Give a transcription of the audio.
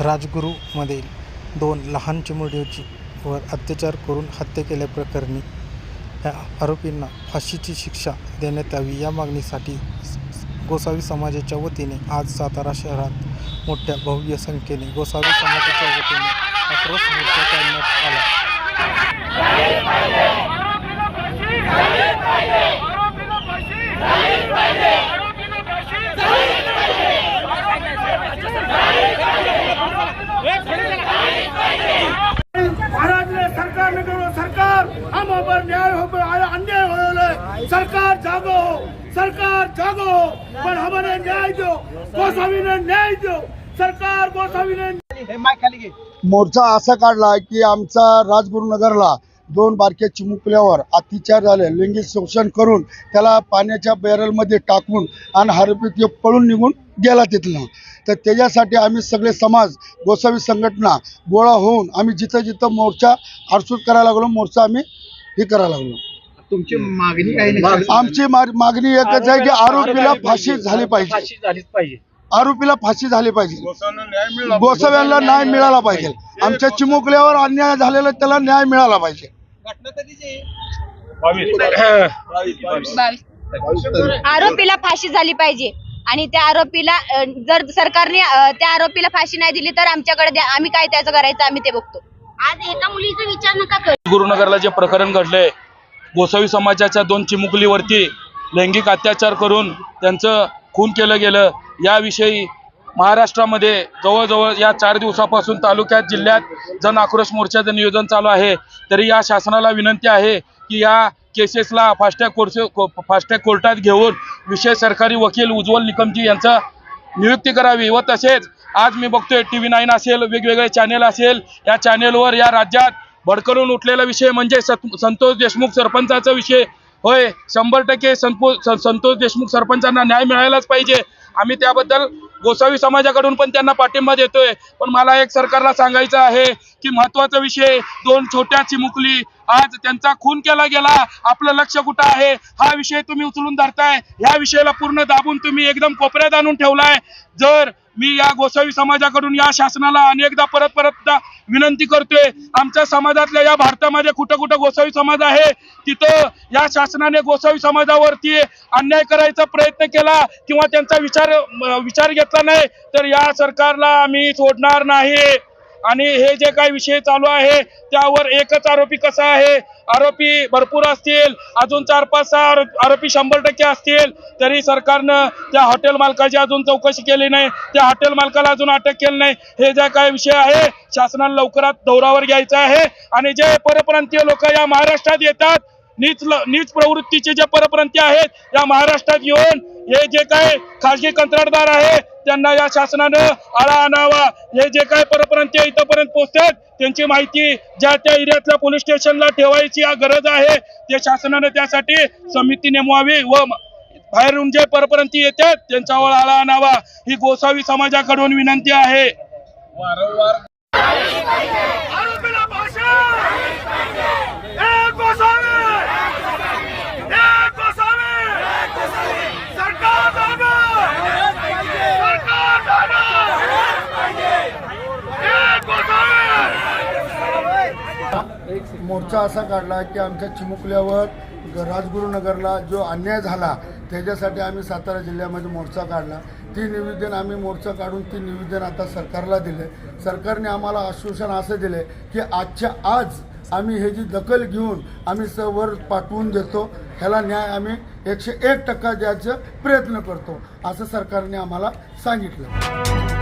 राजगुरूमधील दोन लहान चिमुरडीची वर अत्याचार करून हत्या केल्याप्रकरणी या आरोपींना फाशीची शिक्षा देण्यात यावी या मागणीसाठी गोसावी समाजाच्या वतीने आज सातारा शहरात मोठ्या भव्य संख्येने गोसावी समाजाच्या वतीने आक्रोश मोर्चा काढण्यात आला महाराज ने सरकार ने करो सरकार हम पर न्याय हो पर आया अन्याय हो सरकार जागो सरकार जागो पर हमारे न्याय दो गोस्वामी ने न्याय दो सरकार गोस्वामी ने मोर्चा असा काढला की आमचा राजगुरुनगरला दोन बारक्या चिमुकल्यावर अत्याचार झाले लैंगिक शोषण करून त्याला पाण्याच्या बॅरलमध्ये टाकून आणि हरपीत ते पळून निघून गेला तिथनं तर त्याच्यासाठी आम्ही सगळे समाज गोसावी संघटना गोळा होऊन आम्ही जिथं जिथं मोर्चा आरसूट करायला लागलो मोर्चा आम्ही हे करायला लागलो. तुमची मागणी काही नाही. आमची मागणी एकच आहे की आरोपीला फाशी झाली पाहिजे. फाशी झालीच पाहिजे. आरोपीला फाशी झाली पाहिजे. गोसाव्याला न्याय मिळाला पाहिजे. आमच्या चिमुकल्यावर अन्याय झालेला त्याला न्याय मिळाला पाहिजे. आरोपीला फाशी झाली पाहिजे. आणि त्या आरोपीला अ, जर सरकारने अ, त्या आरोपीला फाशी नाही दिली तर आमच्याकडे द्या. आम्ही काय त्याचं करायचं आम्ही ते बघतो. आज एका मुलीचा विचार नका करू. गुरुनगरला जे प्रकरण घडले गोसावी समाजाच्या दोन चिमुकलीवरती लैंगिक अत्याचार करून त्यांचं खून केलं गेलं याविषयी महाराष्ट्रामध्ये जवळजवळ या चार दिवसापासून तालुक्यात जिल्ह्यात जन आक्रोश मोर्चाचं नियोजन चालू आहे. तरी या शासनाला विनंती आहे की या केसेसला फास्टॅग कोर्स फास्टॅग कोर्टात घेऊन विशेष सरकारी वकील उज्ज्वल निकमजी यांचा नियुक्ती करावी व तसेच आज मी बघतोय टी व्ही नाईन असेल वेगवेगळे चॅनेल असेल या चॅनेलवर या राज्यात भडकरून उठलेला विषय म्हणजे संतोष देशमुख सरपंचाचा विषय. होय शंभर टक्के संतोष देशमुख सरपंचांना न्याय मिळायलाच पाहिजे. आम्ही त्याबद्दल गोसावी समाजाकडून पण त्यांना पाठिंबा देतोय. पण मला एक सरकारला सांगायचं आहे की महत्त्वाचा विषय दोन छोट्या चिमुकली आज त्यांचा खून केला गेला. आपलं लक्ष कुठं आहे? हा विषय तुम्ही उचलून धरताय. ह्या विषयाला पूर्ण दाबून तुम्ही एकदम कोपऱ्यात आणून ठेवलाय. जर मी या गोसावी समाजाकडून या शासनाला अनेकदा परत परत विनंती करतोय. आमच्या समाजातल्या या भारतामध्ये कुठं कुठं गोसावी समाज आहे तिथं या शासनाने गोसावी समाजावरती अन्याय करायचा प्रयत्न केला किंवा त्यांचा विचार विचार घेतला नाही तर या सरकारला आम्ही सोडणार नाही. आणि हे जे काही विषय चालू आहे त्यावर एकच आरोपी कसा आहे? आरोपी भरपूर असतील अजून चार पाच सहा आरोपी शंभर टक्के असतील तरी सरकारनं त्या हॉटेल मालकाची अजून चौकशी केली नाही त्या हॉटेल मालकाला अजून अटक केली नाही. हे जे काही विषय आहे शासनाला लवकरात दौरावर घ्यायचा आहे. आणि जे परप्रांतीय लोक या महाराष्ट्रात येतात नीच ल- नीच प्रवृत्तीचे जे परप्रांतीय आहेत या महाराष्ट्रात येऊन हे जे काय खाजगी कंत्राटदार आहे त्यांना या शासनानं आळा आणावा. हे जे काय परप्रांतीय इथंपर्यंत पोहोचतात त्यांची माहिती ज्या त्या एरियातल्या पोलीस स्टेशनला ठेवायची गरज आहे ते शासनानं त्यासाठी समिती नेमवावी व बाहेरून जे परप्रांती येतात त्यांच्यावर आळा आणावा. ही गोसावी समाजाकडून विनंती आहे. वारंवार फाशी एक गोस्वामी एक गोस्वामी सरकार जागो सरकार जागो एक गोस्वामी मोर्चा असा काढला की आमच्या चिमुकल्यावर ग- राजगुरुनगरला जो अन्याय झाला त्याच्यासाठी आम्ही सातारा जिल्ह्यामध्ये मोर्चा काढला. ती निवेदन आम्ही मोर्चा काढून ती निवेदन आता सरकारला दिले. सरकारने आम्हाला आश्वासन असं दिले की आजच्या आज आम्ही हे जी दखल घेऊन आम्ही स वर पाठवून देतो ह्याला न्याय आम्ही एकशे एक टक्का द्यायचा प्रयत्न करतो असं सरकारने आम्हाला सांगितलं.